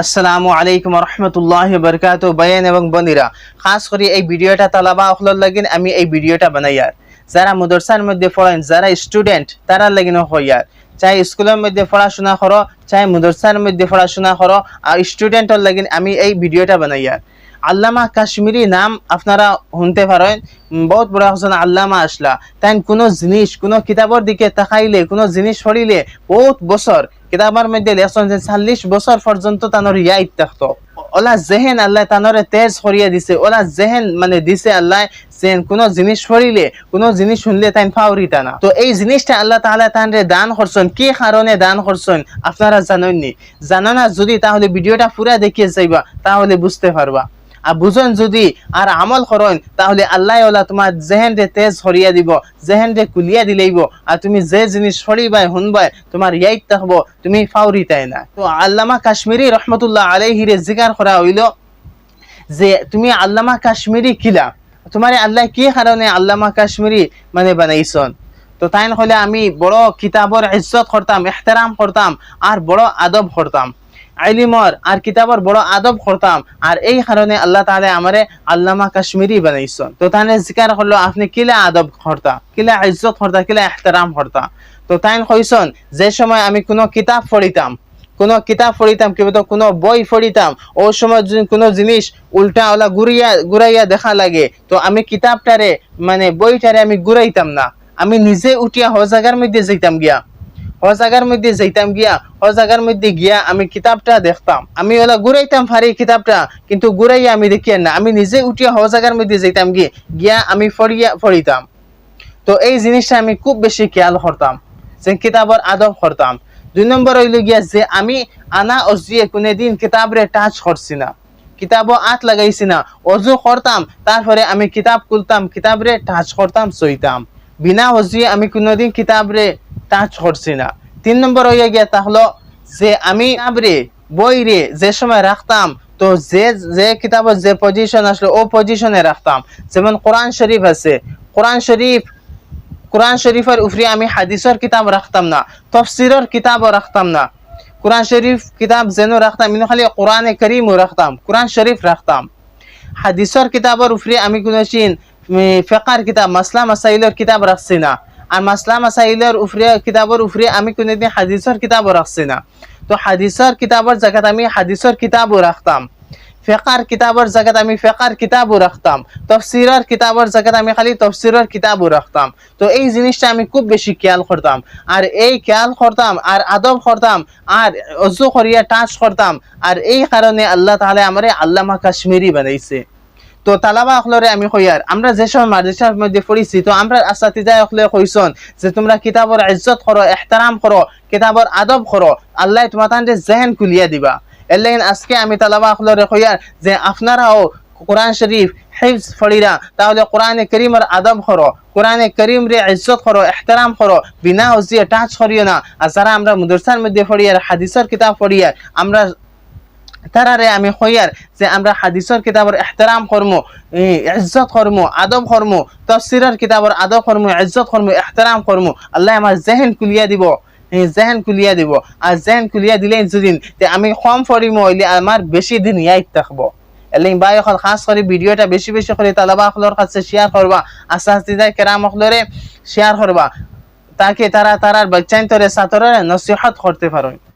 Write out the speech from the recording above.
আসসালামু আলাইকুম রহমতুল্লাহ বরকাত বয়ান এবং বনিরা খাস করে এই ভিডিওটা তালাবা অখলর লাগিন, আমি এই ভিডিওটা বানাইয়ার। যারা মুদরসার মধ্যে পড়েন যারা স্টুডেন্ট তারা লাগিন হইয়ার। চাই স্কুলের মধ্যে পড়াশোনা করো, চাই মুদরসার মধ্যে পড়াশোনা করো, আর স্টুডেন্টর লাগিন আমি এই ভিডিওটা বানাইয়ার। আল্লামা কাশ্মীরি নাম আপনারা শুনতে পারেন। বহুত বড় একজন আল্লামা আসলা। তাই কোনো জিনিস, কোনো কিতাবের দিকে তাকাইলে, কোনো জিনিস পড়িলে বহুত বছর কিতাবের মধ্যে লেখছেন যে চল্লিশ বছর পর্যন্ত তানোর ইয়াদ থাকতো ওলা জেহেন আল্লাহ তানরে তেজ সরিয়ে দিছে। ওলা জেহেন মানে দিছে আল্লাহ যেন কোনো জিনিস সরিলে কোনো জিনিস শুনলে তাই ফাউরিতা না তো এই জিনিসটা আল্লাহ তাহলে তানরে দান করছেন কি কারণে দান করছেন আপনারা জানেননি। জানো না যদি, তাহলে ভিডিওটা পুরা দেখিয়ে যাইবা, তাহলে বুঝতে পারবা। আর বুঝন যদি আর আমল করেন, তাহলে আল্লাহ ওলা তোমার জেহেন রে তেজ সরিয়া দিব জেহেন রে কুলিয়া দিলেইব আর তুমি যে জিনিস সরিবাই, শুনবাই, তোমার ইয়াইত থাকব তুমি ফাউরিতাই না। তো আল্লামা কাশ্মীরি রহমতুল্লাহ আলাইহিরে জিকার করা হইল যে তুমি আল্লামা কাশ্মীরি কিলা? তোমার আল্লাহ কি কারণে আল্লামা কাশ্মীরি মানে বানাইছন? তো তাই হলে আমি বড় কিতাবর ইজ্জত করতাম এহতেরাম করতাম, আর বড় আদব করতাম। আইলিমর আর কিতাবর বড় আদব করতাম আর এই কারণে আল্লাহ তাহলে আমারে আল্লামা কাশ্মীরি বানাইছন তো তাহলে জিকার করল আপনি কিলা আদব করতা কিলা ইজ্জত করতা কিলা এহতেরাম করতা তো তাই কইছন যে সময় আমি কোনো কিতাব পড়িতাম কোনো কিতাব পড়িতাম কিংবা কোনো বই পড়িতাম ওই সময় যদি কোনো জিনিস উল্টা ওলা ঘুরিয়া ঘুরাইয়া দেখা লাগে, তো আমি কিতাবটারে মানে বইটারে আমি ঘুরাইতাম না। আমি নিজে উঠিয়া হ জায়গার মধ্যে যাইতাম গিয়া। হ জায়গার মধ্যে যাইতাম গিয়া হ জায়গার মধ্যে গিয়া আমি কিতাবটা দেখতাম। আমি ওলা ঘুরাইতাম ফারি কিতাবটা কিন্তু ঘুরাইয়া আমি দেখিয়া না আমি নিজে উঠিয়া হ জায়গার মধ্যে যাইতাম গিয়ে, গিয়া আমি ফড়িয়া ফড়িতাম তো এই জিনিসটা আমি খুব বেশি খেয়াল করতাম যে কিতাবর আদব করতাম দুই নম্বর হইল গিয়া যে আমি আনা অজিয়ে কোনোদিন কিতাবরে টাচ করছি না। কিতাবও আত লাগাইছি না, অজু করতাম তারপরে আমি কিতাব খুলতাম কিতাবরে টাচ করতাম সইতাম বিনা অজিয়ে আমি কোনোদিন কিতাবরে টাচ করছি না। তিন নম্বর হইয়া গিয়া তাহলো যে আমি কিতাবরে বই রে যে সময় রাখতাম, তো যে যে কিতাবের যে পজিশন আসলো, ও পজিশনে রাখতাম। যেমন কোরআন শরীফ আছে। কোরআন শরীফ, কোরআন শরীফের উপরে আমি হাদিসের কিতাব রাখতাম না, তফসিরের কিতাবও রাখতাম না। কোরআন শরীফ কিতাব যেন রাখতাম কিন্তু খালি কোরআনে করিমও রাখতাম, কোরআন শরীফ রাখতাম। হাদিসের কিতাবের উপরে আমি কোনো চিন ফেকার কিতাব, মাসলা, মাসাইলের কিতাব রাখছি না। আর মাসলা মাসাইলের উপরে কিতাবের উপরে আমি কোনোদিন হাদিসের কিতাবও রাখছি না। তো হাদিসের কিতাবের জায়গাত আমি হাদিসের কিতাবও রাখতাম ফেকার কিতাবের জায়গাত আমি ফেকার কিতাবও রাখতাম তফসিরের কিতাবের জায়গাত আমি খালি তফসিরের কিতাবও রাখতাম তো এই জিনিসটা আমি খুব বেশি খেয়াল করতাম আর এই খেয়াল করতাম আর আদব করতাম আর অজু করিয়া টাচ করতাম আর এই কারণে আল্লাহ তাহলে আমার আল্লামা কাশ্মীরি বানাইছে। তো তালাবা অখলরে আমি কইয়ার আমরা যে সময় মাদ্রাসার মধ্যে পড়িছি তো আমরা আসাতিজা অখলে কইছন যে তোমরা কিতাবর ইজ্জত করো এহতারাম করো কিতাবর আদব করো, আল্লাহ তোমার জেহেন খুলিয়া দিবা। এলেন আজকে আমি তালাবা অখলরে কইয়ার যে আপনারাও কোরআন শরীফ হিফজ ফড়িরা তাহলে কোরআনে করিমের আদব করো, কোরআনে করিম রে ইজ্জত করো, এহতারাম করো, বিনা হজিয়ে টাচ করিও না। আর যারা আমরা মুদরসার মধ্যে পড়িয়ার হাদিসের কিতাব পড়িয়ার আমরা তারারে আমি হইয়ার যে আমরা হাদিসের কিতাবের এহতারাম করম ইজ্জত করম আদব করম তফসিরের কিতাবের আদব করম ইজ্জত করম এহতারাম করম আল্লাহ আমার জেহেন কুলিয়া দিব। জেহেন কুলিয়া দিব। আর জেহেন কুলিয়া দিলে যদিন তে আমি কম পড়িম হইলে আমার বেশি দিন ইয়াইত থাকব। এলিং বাই এখন খাস করে ভিডিওটা বেশি বেশি করে তালাবা অকলর কাছে শেয়ার করবা আস্তে আস্তে কেরাম অকলরে শেয়ার করবা তাকে তারা তারার বাচ্চাইন তরে সাতরে নসিহত করতে পারো